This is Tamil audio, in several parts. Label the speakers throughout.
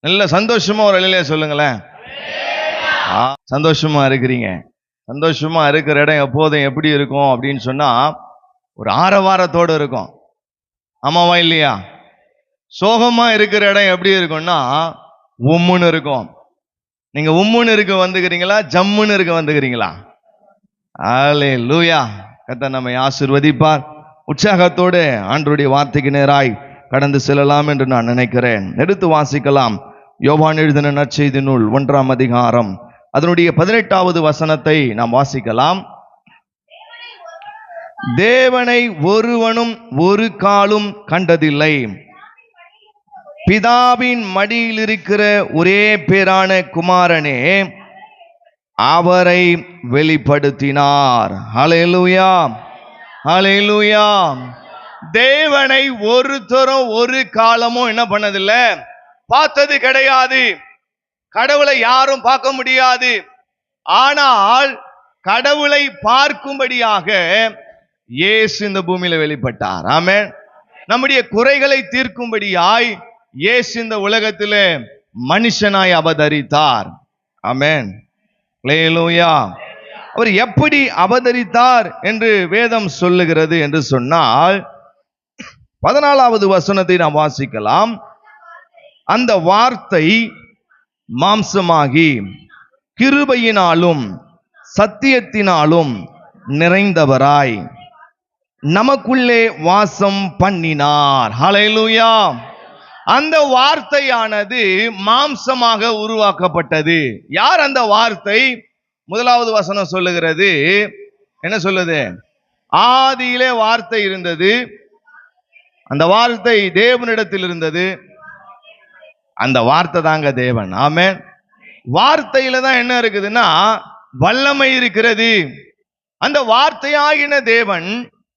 Speaker 1: நல்ல சந்தோஷமா ஒரு அலையிலே சொல்லுங்களேன். ஆ, சந்தோஷமா இருக்கிறீங்க. சந்தோஷமா இருக்கிற இடம் எப்போதும் எப்படி இருக்கும் அப்படின்னு சொன்னா ஒரு ஆரவாரத்தோடு இருக்கும். ஆமாவா இல்லையா? சோகமா இருக்கிற இடம் எப்படி இருக்கும்னா உம்முன்னு இருக்கும். நீங்க உம்முன்னு இருக்க வந்துக்கிறீங்களா ஜம்முன்னு இருக்க வந்துக்கிறீங்களா? ஆலே லூயா கத்த நம்மை ஆசிர்வதிப்பார். உற்சாகத்தோடு ஆண்டருடைய வார்த்தைக்கு நேராய் கடந்து செல்லலாம் என்று நான் நினைக்கிறேன். எடுத்து வாசிக்கலாம். யோவான் எழுதின நற்செய்தி நூல் ஒன்றாம் அதிகாரம். அதனுடைய பதினெட்டாவது வசனத்தை நாம் வாசிக்கலாம். தேவனை ஒருவனும் ஒரு காலும் கண்டதில்லை. பிதாவின் மடியில் இருக்கிற ஒரே பேரான குமாரனே அவரை வெளிப்படுத்தினார். ஹalleluya ஹalleluya. தேவனை ஒருத்தரும் ஒரு காலமும் என்ன பண்ணதில்ல? பார்த்தது கிடையாது. கடவுளை யாரும் பார்க்க முடியாது. ஆனால் கடவுளை பார்க்கும்படியாக இயேசு இந்த பூமியில வெளிப்பட்டார். ஆமே நம்முடைய குறைகளை தீர்க்கும்படியாய் இயேசு இந்த உலகத்திலே மனுஷனாய் அவதரித்தார். அமேன் அவர் எப்படி அவதரித்தார் என்று வேதம் சொல்லுகிறது என்று சொன்னால் பதினாலாவது வசனத்தை நாம் வாசிக்கலாம். அந்த வார்த்தை மாம்சமாகி கிருபையினாலும் சத்தியத்தினாலும் நிறைந்தவராய். நமக்குள்ளே வாசம் பண்ணினார். ஹalleluya. அந்த வார்த்தையானது மாம்சமாக உருவாக்கப்பட்டது. யார் அந்த வார்த்தை? முதலாவது வசனம் சொல்லுகிறது. என்ன சொல்லுது? ஆதியிலே வார்த்தை இருந்தது. அந்த வார்த்தை தேவனிடத்தில் இருந்தது. அந்த வார்த்தை தாங்க தேவன். ஆமே வார்த்தையில தான் என்ன இருக்குதுன்னா வல்லமை இருக்கிறது. அந்த வார்த்தையாகின தேவன்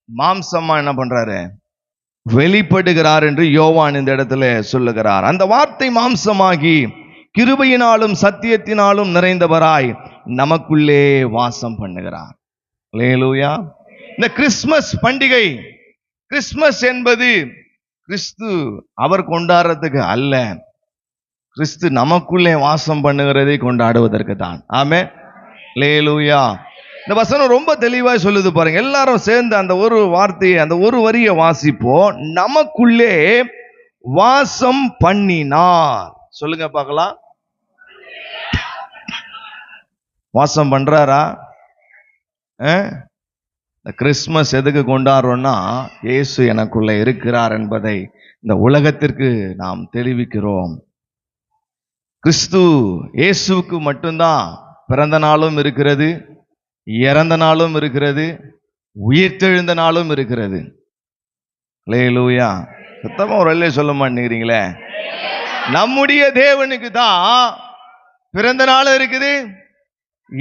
Speaker 1: மாம்சமா என்ன பண்றாரு? வெளிப்படுகிறார் என்று யோவான் இந்த இடத்துல சொல்லுகிறார். அந்த வார்த்தை மாம்சமாகி கிருபையினாலும் சத்தியத்தினாலும் நிறைந்தவராய் நமக்குள்ளே வாசம் பண்ணுகிறார். லேலூயா இந்த கிறிஸ்மஸ் பண்டிகை கிறிஸ்மஸ் என்பது கிறிஸ்து அவர் கொண்டாடுறதுக்கு அல்ல. கிறிஸ்து நமக்குள்ளே வாசம் பண்ணுகிறதை கொண்டாடுவதற்கு தான். ஆமே லேலூயா இந்த வசனம் ரொம்ப தெளிவாக சொல்லுது பாருங்க. எல்லாரும் சேர்ந்து அந்த ஒரு வார்த்தையை அந்த ஒரு வரியை வாசிப்போம் நமக்குள்ளே வாசம் பண்ணினார். சொல்லுங்க பார்க்கலாம். வாசம் பண்றாரா? இந்த கிறிஸ்மஸ் எதுக்கு கொண்டாடுறோம்னா இயேசு எனக்குள்ள இருக்கிறார் என்பதை இந்த உலகத்திற்கு நாம் தெரிவிக்கிறோம். கிறிஸ்து இயேசுவுக்கு மட்டும்தான் பிறந்த நாளும் இருக்கிறது இறந்த நாளும் இருக்கிறது உயிர்த்தெழுந்த நாளும் இருக்கிறது. லேலூயா சுத்தமாக ஒரு அல்லே சொல்ல மாட்டேங்கிறீங்களே. நம்முடைய தேவனுக்கு தான் பிறந்த நாளும் இருக்குது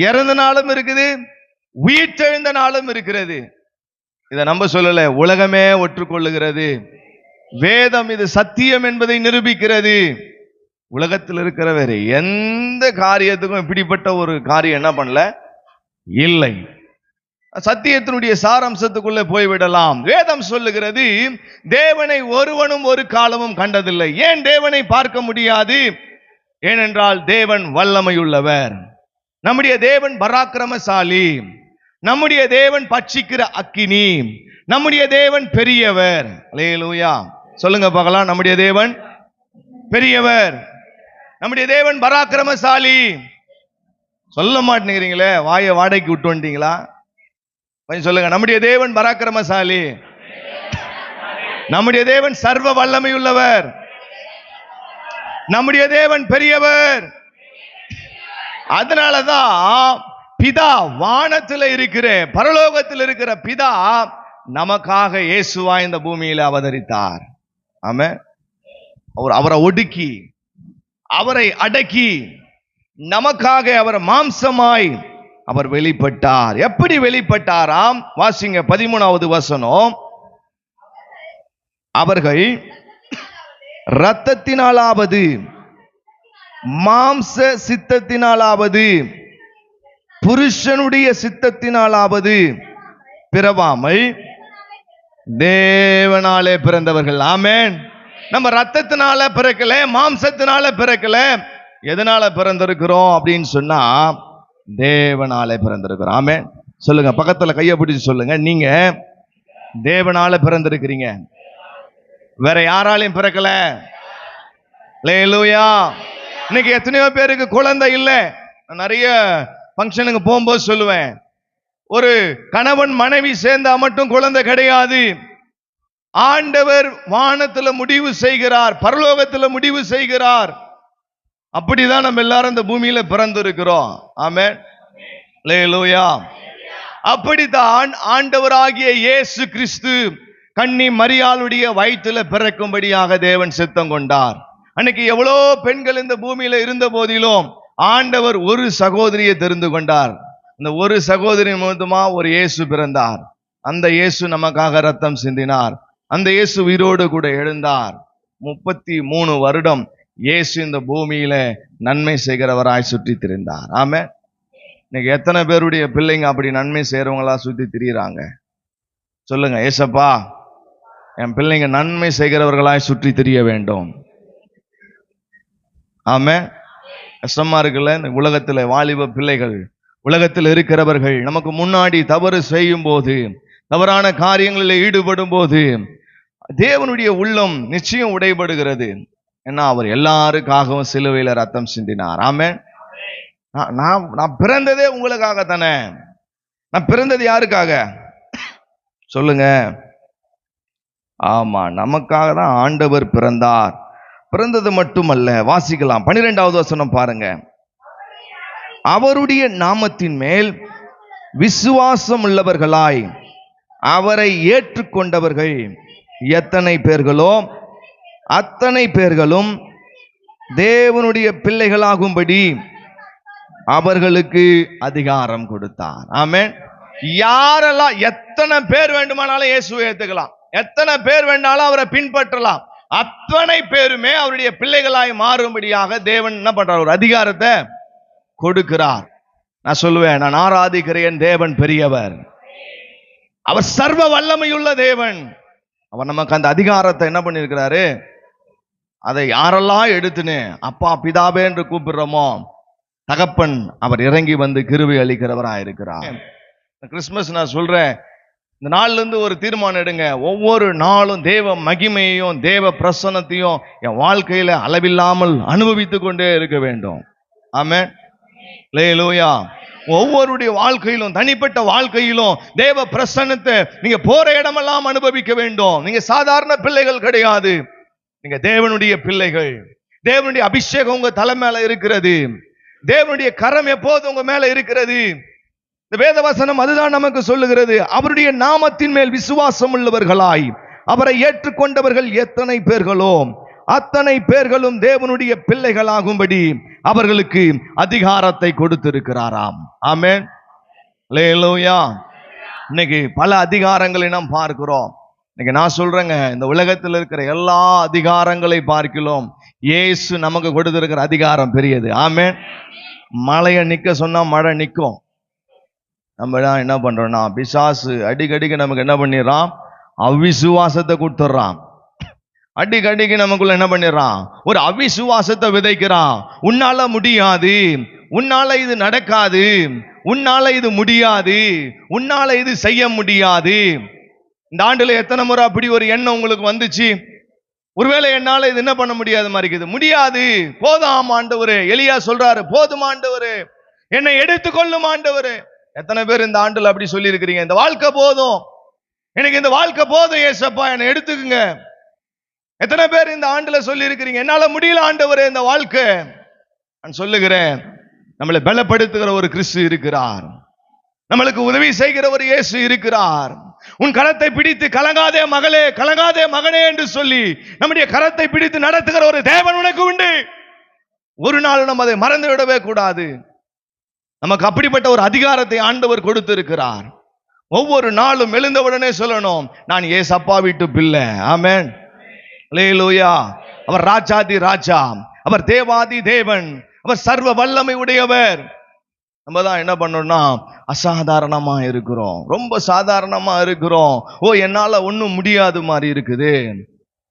Speaker 1: இறந்த நாளும் இருக்குது உயிர்த்தெழுந்த நாளும் இருக்கிறது. இதை நம்ம சொல்லலை உலகமே ஒற்றுக்கொள்ளுகிறது. வேதம் இது சத்தியம் என்பதை நிரூபிக்கிறது. உலகத்தில் இருக்கிற வேறு எந்த காரியத்துக்கும் இப்படிப்பட்ட ஒரு காரியம் என்ன பண்ணல? இல்லை. சத்தியத்தினுடைய சாரம்சத்துக்குள்ளே போய்விடலாம். வேதம் சொல்லுகிறது தேவனை ஒருவனும் ஒரு காலமும் கண்டதில்லை. ஏன் தேவனை பார்க்க முடியாது? ஏனென்றால் தேவன் வல்லமையுள்ளவர். நம்முடைய தேவன் பராக்கிரமசாலி. நம்முடைய தேவன் பட்சிக்கிற அக்கினி. நம்முடைய தேவன் பெரியவர். அலையலூயா. சொல்லுங்க பார்க்கலாம். நம்முடைய தேவன் பெரியவர். நம்முடைய தேவன் பராக்கிரமசாலி. சொல்ல மாட்டேங்கிறீங்களே வாயை வாடகைக்கு விட்டு வந்துட்டீங்களா? கொஞ்சம் சொல்லுங்க நம்முடைய தேவன் பராக்கிரமசாலி. நம்முடைய தேவன் சர்வ வல்லமை உள்ளவர் நம்முடைய தேவன் பெரியவர். அதனாலதான் பிதா வானத்தில் இருக்கிற பரலோகத்தில் இருக்கிற பிதா நமக்காக இயேசுவா இந்த பூமியில் அவதரித்தார். ஆமே அவர் அவரை ஒடுக்கி அவரை அடக்கி நமக்காக அவர் மாம்சமாய் அவர் வெளிப்பட்டார். எப்படி வெளிப்பட்டாராம்? வாசிங்க பதிமூணாவது வசனம். அவர்கள் இரத்தத்தினாலாவது மாம்ச சித்தத்தினாலாவது புருஷனுடைய சித்தத்தினாலாவது பிறவாமல் தேவனாலே பிறந்தவர்கள். ஆமேன். நம்ம ரத்தத்தினால பிறக்கல மாம்சத்தினால பிறக்கல. எதனால பிறந்திருக்கிறோம் அப்படின்னு சொன்னா தேவனால பிறந்திருக்கிறோம். ஆமே சொல்லுங்க பக்கத்துல கையை பிடிச்சு சொல்லுங்க. நீங்க தேவனால பிறந்திருக்கிறீங்க. வேற யாராலையும் பிறக்கல? லேலூயா இன்னைக்கு எத்தனையோ பேருக்கு குழந்தை இல்லை. நான் நிறைய ஃபங்க்ஷனுக்கு போகும்போது சொல்லுவேன். ஒரு கணவன் மனைவி சேர்ந்தா மட்டும் குழந்தை கிடையாது. ஆண்டவர் வானத்தில் முடிவு செய்கிறார் பரலோகத்தில் முடிவு செய்கிறார். அப்படிதான் நம்ம எல்லாரும் இந்த பூமியில பிறந்திருக்கிறோம். ஆமே லேலூயா அப்படித்தான் ஆண்டவராகிய இயேசு கிறிஸ்து கன்னி மரியாளுடைய வயிற்றுல பிறக்கும்படியாக தேவன் சித்தம் கொண்டார். அன்னைக்கு எவ்வளோ பெண்கள் இந்த பூமியில இருந்த போதிலும் ஆண்டவர் ஒரு சகோதரியை தெரிந்து கொண்டார். அந்த ஒரு சகோதரி மூலமா ஒரு இயேசு பிறந்தார். அந்த இயேசு நமக்காக ரத்தம் சிந்தினார். அந்த இயேசு உயிரோடு கூட எழுந்தார். முப்பத்தி மூணு வருடம் இயேசு இந்த பூமியில நன்மை செய்கிறவராய் சுற்றி திரிந்தார் ஆம இன்னைக்கு எத்தனை பேருடைய பிள்ளைங்க அப்படி நன்மை செய்கிறவங்களா சுற்றி திரியிறாங்க? சொல்லுங்க ஏசப்பா என் பிள்ளைங்க நன்மை செய்கிறவர்களாய் சுற்றி திரிய வேண்டும். ஆம கஷ்டமா இருக்குல்ல இந்த உலகத்தில் வாலிப பிள்ளைகள் உலகத்தில் இருக்கிறவர்கள் நமக்கு முன்னாடி தவறு செய்யும் போது தவறான காரியங்களில் ஈடுபடும் போது தேவனுடைய உள்ளம் நிச்சயம் உடைபடுகிறது. ஏன்னா அவர் எல்லாருக்காகவும் சிலுவையில் ரத்தம் சிந்தினார். ஆமே நான் நான் நான் பிறந்ததே உங்களுக்காக தானே நான் பிறந்தது யாருக்காக? சொல்லுங்க. ஆமா நமக்காக தான் ஆண்டவர் பிறந்தார். பிறந்தது மட்டுமல்ல வாசிக்கலாம். பன்னிரெண்டாவது வசனம் பாருங்க. அவருடைய நாமத்தின் மேல் விசுவாசம் உள்ளவர்களாய் அவரை ஏற்றுக்கொண்டவர்கள் எத்தனை பேர்களோ அத்தனை பேர்களும் தேவனுடைய பிள்ளைகளாகும்படி அவர்களுக்கு அதிகாரம் கொடுத்தார் ஆமேன். யாரெல்லாம் எத்தனை பேர் வேண்டுமானாலும் இயேசுவை ஏத்துக்கலாம். எத்தனை பேர் வேண்டாலும் அவரை பின்பற்றலாம். அத்தனை பேருமே அவருடைய பிள்ளைகளாய் மாறும்படியாக தேவன் என்ன பண்றார்? ஒரு அதிகாரத்தை கொடுக்கிறார். நான் சொல்லுவேன் நான் ஆராதிக்கிறேன் தேவன் பெரியவர். அவர் சர்வ வல்லமையுள்ள தேவன். அவர் நமக்கு அந்த அதிகாரத்தை என்ன பண்ணியிருக்கிறாரு? அதை யாரெல்லாம் எடுத்துன்னு அப்பா பிதாவே என்று கூப்பிடுறோமோ தகப்பன் அவர் இறங்கி வந்து கிருபை அளிக்கிறவரா இருக்கிறார் கிறிஸ்மஸ் நான் சொல்றேன் இந்த நாள்ல இருந்து ஒரு தீர்மானம் எடுங்க. ஒவ்வொரு நாளும் தேவ மகிமையையும் தேவ பிரசன்னத்தையும் என் வாழ்க்கையில அளவில்லாமல் அனுபவித்து கொண்டே இருக்க வேண்டும். ஆமென் லேலூயா ஒவ்வொருடைய வாழ்க்கையிலும் தனிப்பட்ட வாழ்க்கையிலும் தேவ பிரசன்னத்தை நீங்க போற இடமெல்லாம் அனுபவிக்க வேண்டும். நீங்க சாதாரண பிள்ளைகள் கிடையாது. நீங்க தேவனுடைய பிள்ளைகள். தேவனுடைய அபிஷேகம் உங்க தலை மேல இருக்கிறது. தேவனுடைய கரம் எப்போது உங்க மேல இருக்கிறது? இந்த வேதவசனம் அதுதான் நமக்கு சொல்லுகிறது. அவருடைய நாமத்தின் மேல் விசுவாசம் உள்ளவர்களாய் அவரை ஏற்றுக்கொண்டவர்கள் எத்தனை பேர்களோ அத்தனை பேர்களும் தேவனுடைய பிள்ளைகளாகும்படி அவர்களுக்கு அதிகாரத்தை கொடுத்திருக்கிறாராம். ஆமேன். லேலூயா இன்னைக்கு பல அதிகாரங்களை நாம் பார்க்கிறோம். இன்னைக்கு நான் சொல்றேங்க இந்த உலகத்தில் இருக்கிற எல்லா அதிகாரங்களை பார்க்கிறோம். இயேசு நமக்கு கொடுத்திருக்கிற அதிகாரம் பெரியது. ஆமேன். மழையை நிற்க சொன்னால் மழை நிற்கும் நம்ம தான் என்ன பண்றோம்னா பிசாசு அடிக்கடிக்கு நமக்கு என்ன பண்ணிடுறான்? அவிசுவாசத்தை கொடுத்துட்றான். அடிக்கடிக்கு நமக்குள்ள என்ன பண்ணிடுறான்? ஒரு அவிசுவாசத்தை விதைக்கிறான். உன்னால முடியாது. உன்னால இது நடக்காது. உன்னால இது முடியாது. உன்னால இது செய்ய முடியாது. இந்த ஆண்டுல எத்தனை முறை அப்படி ஒரு எண்ணம் உங்களுக்கு வந்துச்சு? ஒருவேளை என்னால இது என்ன பண்ண முடியாத மாதிரி இருக்குது? முடியாது. போதாம் ஆண்டவரே. எளியா சொல்றாரு போதும் ஆண்டவரே. என்னை எடுத்துக்கொள்ளும் ஆண்டவரு. எத்தனை பேர் இந்த ஆண்டுல அப்படி சொல்லி இருக்கிறீங்க இந்த வாழ்க்கை போதும். எனக்கு இந்த வாழ்க்கை போதும் ஏசப்பா. என்னை எடுத்துக்குங்க. எத்தனை பேர் இந்த ஆண்டுல சொல்லி இருக்கிறீங்க என்னால முடியல ஆண்டவரே இந்த வாழ்க்கை. நான் சொல்லுகிறேன் நம்மளை பலப்படுத்துகிற ஒரு கிறிஸ்து இருக்கிறார். நம்மளுக்கு உதவி செய்கிற ஒரு இயேசு இருக்கிறார். உன் கரத்தை பிடித்து கலங்காதே மகளே கலங்காதே மகனே என்று சொல்லி நம்முடைய கரத்தை பிடித்து நடத்துகிற ஒரு தேவன் உனக்கு உண்டு. ஒரு நாள் நம்ம அதை மறந்து விடவே கூடாது. நமக்கு அப்படிப்பட்ட ஒரு அதிகாரத்தை ஆண்டவர் கொடுத்திருக்கிறார். ஒவ்வொரு நாளும் எழுந்தவுடனே சொல்லணும் நான் ஏசப்பா வீட்டு பிள்ளை. ஆமேன். லேலோயா அவர் ராஜாதி ராஜா அவர் தேவாதி தேவன் அவர் சர்வ வல்லமை உடையவர். நம்ம தான் என்ன பண்ணோம்னா அசாதாரணமா இருக்கிறோம். ரொம்ப சாதாரணமா இருக்கிறோம். ஓ என்னால ஒன்றும் முடியாது மாதிரி இருக்குது.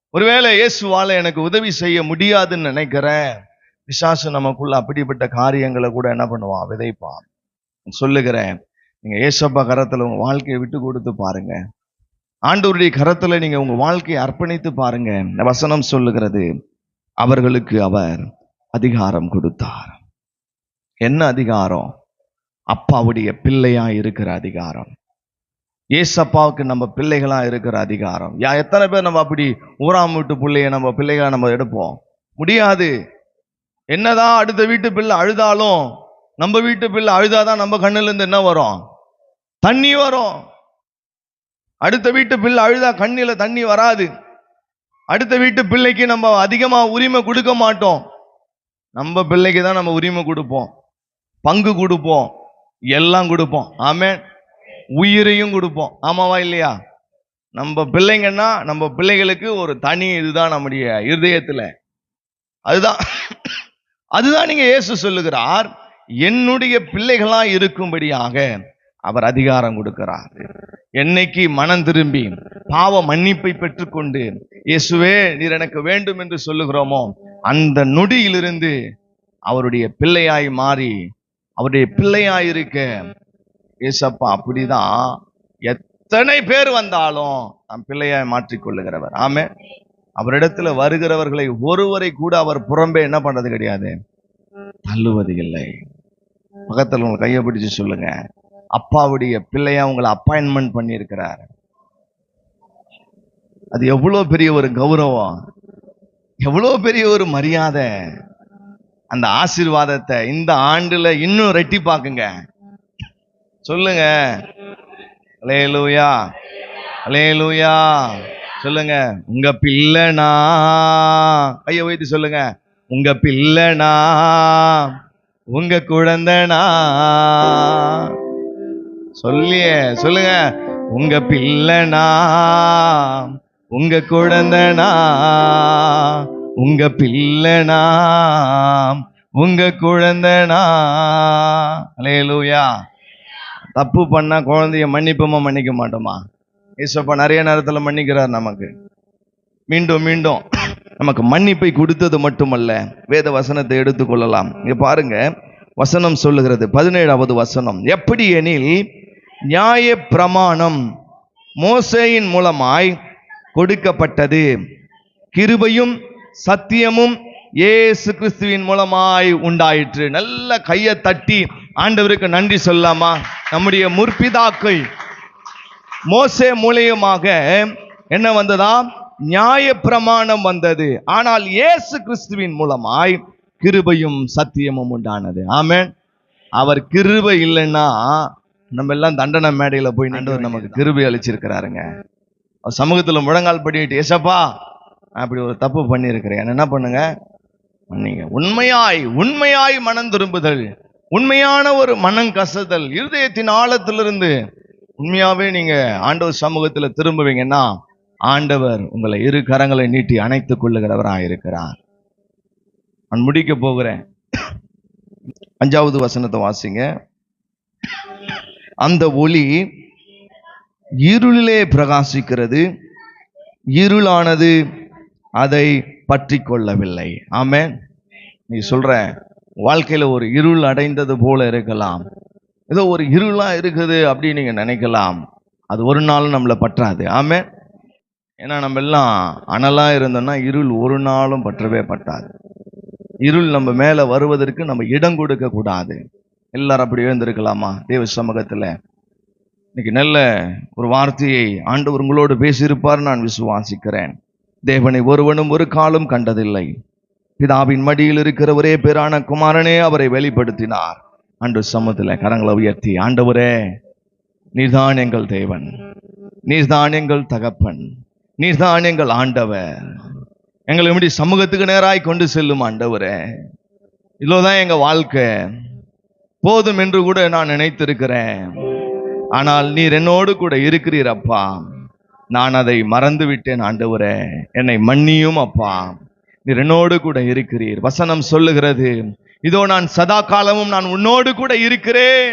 Speaker 1: ஒருவேளை இயேசுவால எனக்கு உதவி செய்ய முடியாதுன்னு நினைக்கிறேன். பிசாசு நமக்குள்ள அப்படிப்பட்ட காரியங்களை கூட என்ன பண்ணுவான்? விதைப்பான். சொல்லுகிறேன். நீங்க ஏசப்பா கரத்துல உங்க வாழ்க்கையை விட்டு கொடுத்து பாருங்க. ஆண்டவருடைய கரத்தில் நீங்கள் உங்கள் வாழ்க்கையை அர்ப்பணித்து பாருங்க. வசனம் சொல்லுகிறது அவர்களுக்கு அவர் அதிகாரம் கொடுத்தார். என்ன அதிகாரம்? அப்பாவுடைய பிள்ளையா இருக்கிற அதிகாரம். ஏசப்பாவுக்கு நம்ம பிள்ளைகளா இருக்கிற அதிகாரம். யா எத்தனை பேர் நம்ம அப்படி ஊராம் வீட்டு பிள்ளைய நம்ம பிள்ளைகளா நம்ம எடுப்போம்? முடியாது. என்னதான் அடுத்த வீட்டு பிள்ளை அழுதாலும் நம்ம வீட்டு பிள்ளை அழுதாதான் நம்ம கண்ணுல இருந்து என்ன வரும்? தண்ணி வரும். அடுத்த வீட்டு பிள்ளை அழுதா கண்ணில் தண்ணி வராது. அடுத்த வீட்டு பிள்ளைக்கு நம்ம அதிகமாக உரிமை கொடுக்க மாட்டோம். நம்ம பிள்ளைக்கு தான் நம்ம உரிமை கொடுப்போம். பங்கு கொடுப்போம். எல்லாம் கொடுப்போம். ஆமே உயிரையும் கொடுப்போம். ஆமாவா இல்லையா? நம்ம பிள்ளைங்கன்னா நம்ம பிள்ளைகளுக்கு ஒரு தனி இதுதான் நம்முடைய இருதயத்தில். அதுதான். அதுதான் நீங்கள் இயேசு சொல்லுகிறார். என்னுடைய பிள்ளைகளாக இருக்கும்படியாக அவர் அதிகாரம் கொடுக்கிறார். என்னைக்கு மனம் திரும்பி பாவ மன்னிப்பை பெற்றுக்கொண்டு இயேசுவே நீர் எனக்கு வேண்டும் என்று சொல்லுகிறோமோ? அந்த நொடியிலிருந்து அவருடைய பிள்ளையாய் மாறி அவருடைய பிள்ளையாய் இருக்க ஏசப்பா அப்படிதான். எத்தனை பேர் வந்தாலும் நம் பிள்ளையாய் மாற்றிக்கொள்ளுகிறவர் ஆமே அவரிடத்துல வருகிறவர்களை ஒருவரை கூட அவர் புறம்பே என்ன பண்றது கிடையாது? தள்ளுவது இல்லை. பக்கத்தில் உங்க கையை பிடிச்சு சொல்லுங்க. அப்பாவுடைய பிள்ளையா உங்களை அப்பாயின்மெண்ட் பண்ணியிருக்கிறார். அது எவ்வளோ பெரிய ஒரு கௌரவம். எவ்வளோ பெரிய ஒரு மரியாதை. அந்த ஆசீர்வாதத்தை இந்த ஆண்டுல இன்னும் ரெட்டி பார்க்குங்க சொல்லுங்க. அலேலூயா அலேலூயா சொல்லுங்க. உங்க பிள்ளைனா. கைய வைத்து சொல்லுங்க. உங்க பிள்ளைனா. உங்க குழந்தைனா. சொல்லியே சொல்லுங்க. உங்க பிள்ளைனா உங்க குழந்தைனா உங்க பிள்ளைனா உங்க குழந்தைனா அலேலூயா தப்பு பண்ணா குழந்தைய மன்னிப்போமா மன்னிக்க மாட்டோமா? ஏசப்பா நிறைய நேரத்தில் மன்னிக்கிறார் நமக்கு. மீண்டும் மீண்டும். நமக்கு மன்னிப்பை கொடுத்தது மட்டுமல்ல வேத வசனத்தை எடுத்துக்கொள்ளலாம் இங்கே பாருங்க வசனம் சொல்லுகிறது பதினேழாவது வசனம். எப்படி எனில் நியாய பிரமாணம் மோசேயின் மூலமாய் கொடுக்கப்பட்டது. கிருபையும் சத்தியமும் இயேசு கிறிஸ்துவின் மூலமாய் உண்டாயிற்று. நல்ல கையை தட்டி ஆண்டவருக்கு நன்றி சொல்லாமா நம்முடைய முற்பிதாக்கள் மோசே மூலியமாக என்ன வந்ததா? நியாய பிரமாணம் வந்தது. ஆனால் இயேசு கிறிஸ்துவின் மூலமாய் கிருபையும் சத்தியமும் உண்டானது. ஆமேன். அவர் கிருபை இல்லைன்னா நம்ம எல்லாம் தண்டனை மேடையில போய் நின்று நமக்கு கிருபை அளிச்சிருக்கிறாருங்க. அவர் சமூகத்துல முழங்கால் படிட்டு ஏசப்பா நான் இப்படி ஒரு தப்பு பண்ணியிருக்கிறேன். என்ன பண்ணுங்க? நீங்க உண்மையாய் உண்மையாய் மனம் திரும்புதல். உண்மையான ஒரு மனம் கசதல். இருதயத்தின் ஆழத்திலிருந்து உண்மையாவே நீங்க ஆண்டவர் சமூகத்துல திரும்புவீங்கன்னா ஆண்டவர் உங்களை இரு கரங்களை நீட்டி அணைத்துக் கொள்ளுகிறவராக இருக்கிறார். நான் முடிக்க போகிறேன். அஞ்சாவது வசனத்தை வாசிங்க. அந்த ஒளி இருளிலே பிரகாசிக்கிறது. இருளானது அதை பற்றி கொள்ளவில்லை. ஆமே நீ சொல்ற வாழ்க்கையில் ஒரு இருள் அடைந்தது போல இருக்கலாம். ஏதோ ஒரு இருளாக இருக்குது அப்படின்னு நீங்கள் நினைக்கலாம். அது ஒரு நாள் நம்மளை பற்றாது. ஆமே ஏன்னா நம்ம எல்லாம் அனலாக இருந்தோம்னா இருள் ஒரு நாளும் பற்றவே பட்டாது இருள் நம்ம மேலே வருவதற்கு நம்ம இடம் கொடுக்கக்கூடாது எல்லாரும் அப்படி எழுந்திருக்கலாமா? தேவ சமூகத்துல. இன்னைக்கு நல்ல ஒரு வார்த்தையை ஆண்டவர் உங்களோடு பேசியிருப்பார் நான் விசுவாசிக்கிறேன். தேவனை ஒருவனும் ஒரு காலம் கண்டதில்லை. பிதாவின் மடியில் இருக்கிற ஒரே பேரான குமாரனே அவரை வெளிப்படுத்தினார். அன்று சமூகத்துல கரங்களை உயர்த்தி ஆண்டவரே நீர்தான் எங்கள் தேவன். நீர்தான் எங்கள் தகப்பன். நீர்தான் எங்கள் ஆண்டவர். எங்களை இப்படி சமூகத்துக்கு நேராய் கொண்டு செல்லும் ஆண்டவரே. இவ்வளவுதான் எங்க வாழ்க்கை. போதும் என்று கூட நான் நினைத்திருக்கிறேன். ஆனால் நீர் என்னோடு கூட இருக்கிறீர் அப்பா. நான் அதை மறந்து விட்டேன் ஆண்டவரே. என்னை மன்னியும் அப்பா. நீர் என்னோடு கூட இருக்கிறீர். வசனம் சொல்லுகிறது இதோ நான் சதா காலமும் நான் உன்னோடு கூட இருக்கிறேன்.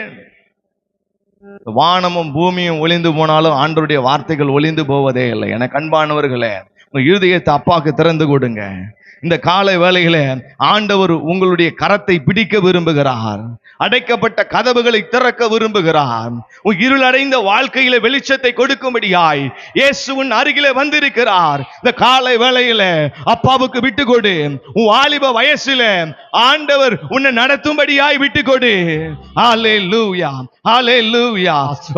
Speaker 1: வானமும் பூமியும் ஒளிந்து போனாலும் ஆண்டருடைய வார்த்தைகள் ஒளிந்து போவதே இல்லை. என கண்பானவர்களே உங்க இருதயத்தை அப்பாவுக்கு திறந்து கொடுங்க. இந்த காலை வேளையில ஆண்டவர் உங்களுடைய கரத்தை பிடிக்க விரும்புகிறார். அடைக்கப்பட்ட கதவுகளை திறக்க விரும்புகிறார். உன் இருளடைந்த வாழ்க்கையில வெளிச்சத்தை கொடுக்கும்படியாய் இயேசுவின் அருகிலே வந்திருக்கிறார். இந்த காலை வேளையில அப்பாவுக்கு விட்டு கொடு உன் வாலிப வயசுல ஆண்டவர் உன்னை நடத்தும்படியாய் விட்டு கொடு ஹalleluya. லூயா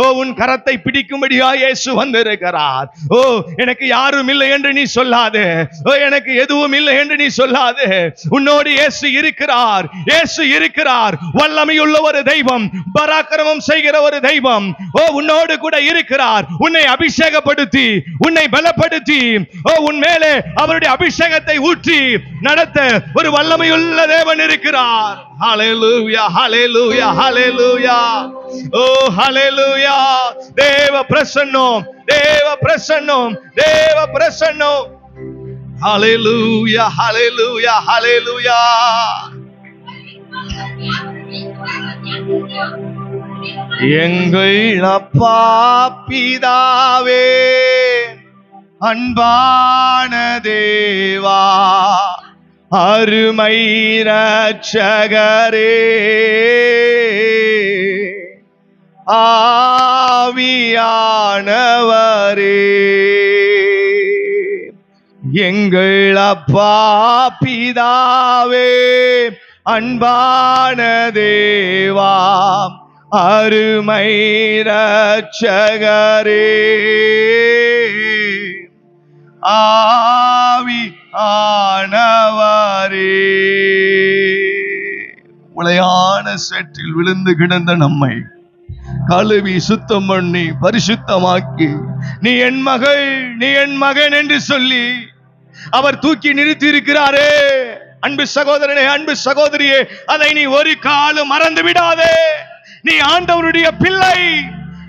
Speaker 1: ஓ உன் கரத்தை பிடிக்கும்படியா இயேசு வந்திருக்கிறார். ஓ எனக்கு யாரும் இல்லை என்று நீ சொல்லாது. ஓ எனக்கு எதுவும் இல்லை என்று நீ சொல்லாது. உன்னோடு இயேசு இருக்கிறார். இயேசு இருக்கிறார். வல்லமையுள்ள ஒரு தெய்வம் பராக்கிரமம் செய்கிற ஒரு தெய்வம். ஓ உன்னோடு கூட இருக்கிறார். உன்னை அபிஷேகப்படுத்தி உன்னை பலப்படுத்தி ஓ உன் மேலே அவருடைய அபிஷேகத்தை ஊற்றி நடத்த ஒரு வல்லமையுள்ள தேவன் இருக்கிறார். ஹalleluya hallelujah hallelujah. ஓ ஹalleluya. தேவ பிரசன்னம் தேவ பிரசன்னம் தேவ பிரசன்னம். ஹalleluya ஹalleluya ஹalleluya. எங்கள் அப்பா பிதாவே அன்பான தேவா அருமை ரட்சகரே ஆவியானவரே. எங்கள் அப்பா பிதாவே அன்பான தேவா அருமை ரட்சகரே ஆவி ஆனவரே உளையான சேற்றில் விழுந்து கிடந்த நம்மை கழுவி சுத்தம் பண்ணி பரிசுத்தமாக்கி நீ என் மகள் நீ என் மகன் என்று சொல்லி அவர் தூக்கி நிறுத்தி இருக்கிறாரே அன்பு சகோதரனே அன்பு சகோதரியே அதை நீ ஒரு காலம் மறந்து விடாதே. நீ ஆண்டவருடைய பிள்ளை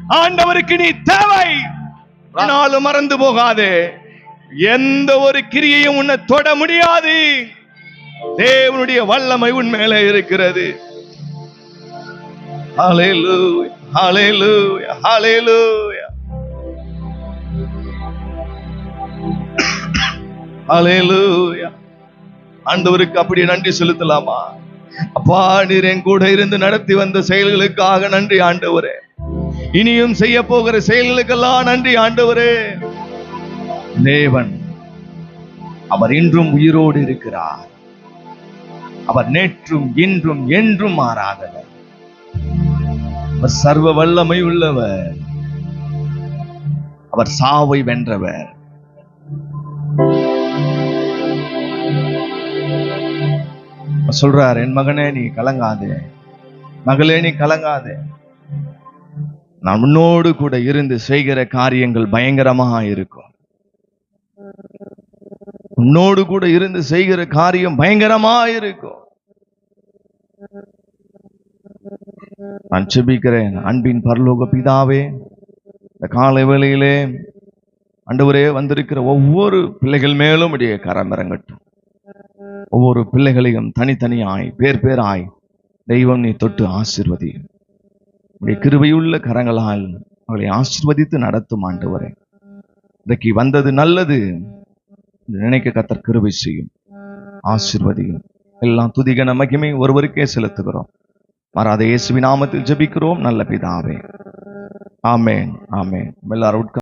Speaker 1: ஆண்டவருக்கு நீ தேவை. ஆனாலும் மறந்து போகாதே. எந்த ஒரு கிரியையும் உன்னை தொட முடியாது. தேவனுடைய வல்லமை உன் மேலே இருக்கிறது. Hallelujah. Hallelujah. Hallelujah. Hallelujah. ஆண்டவருக்கு அப்படி நன்றி செலுத்தலாமா அப்பா நீர் என் கூட இருந்து நடத்தி வந்த செயல்களுக்காக நன்றி ஆண்டவரே இனியும் செய்ய போகிற செயல்களுக்கெல்லாம் நன்றி ஆண்டவரே தேவன் அவர் இன்றும் உயிரோடு இருக்கிறார் அவர் நேற்றும் இன்றும் என்றும் மாறாதவர் அவர் சர்வ வல்லமை உள்ளவர். அவர் சாவை வென்றவர். சொல்றார் என் மகனே நீ கலங்காதே. மகளே நீ கலங்காதே. நான் உன்னோடு கூட இருந்து செய்கிற காரியங்கள் பயங்கரமா இருக்கும். உன்னோடு கூட இருந்து செய்கிற காரியம் பயங்கரமா இருக்கும். நான் செபிக்கிறேன். அன்பின் பரலோக பிதாவே இந்த காலை வேளையிலே அண்டவரே வந்திருக்கிற ஒவ்வொரு பிள்ளைகள் மேலும் இடையே கரம் இறங்கட்டும். ஒவ்வொரு பிள்ளைகளையும் தனித்தனியாய் பேர் பேராய் தெய்வம் நீ தொட்டு ஆசிர்வதி. உடைய கிருபையுள்ள கரங்களால் அவளை ஆசிர்வதித்து நடத்தும் ஆண்டவரே. இன்றைக்கு வந்தது நல்லது நினைக்க கத்தர் கிருபை செய்யும். ஆசிர்வதியும். எல்லாம் துதிகன மகிமை ஒருவருக்கே செலுத்துகிறோம். மாறாத இயேசுவின் நாமத்தில் ஜெபிக்கிறோம். நல்ல பிதாவே. ஆமேன். ஆமேன். எல்லாரும் உட்கார்